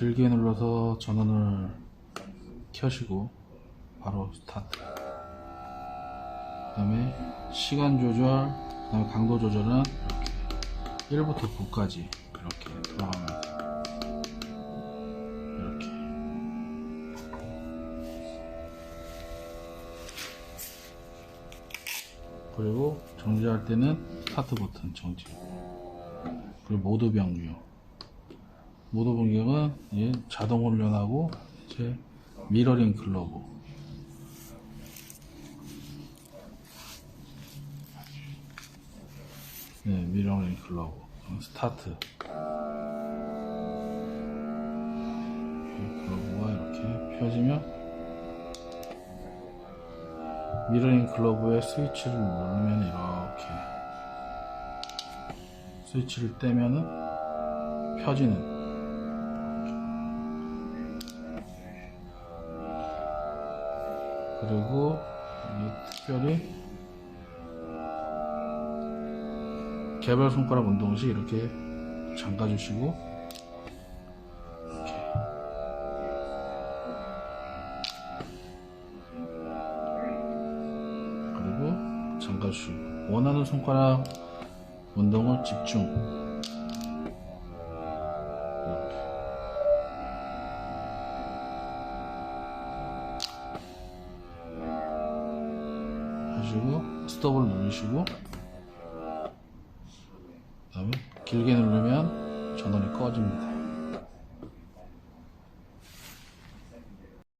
길게 눌러서 전원을 켜시고 바로 스타트. 그 다음에 시간 조절 그 다음에 강도 조절은 이렇게 1부터 9까지 이렇게 돼요. 이렇게. 그리고 정지할 때는 스타트 버튼 정지. 그리고 모드 변경 모드 변경은 이제 자동 훈련하고 이제 미러링 글러브. 네 미러링 글러브. 스타트. 글러브가 이렇게 펴지면 미러링 글러브에 스위치를 누르면 이렇게 스위치를 떼면은 펴지는 그리고 이 특별히 개발 손가락 운동 시 이렇게 잠가 주시고 이렇게 그리고 잠가 주시고 원하는 손가락 운동을 집중 하시고 스톱을 누르시고 그 다음에 길게 누르면 전원이 꺼집니다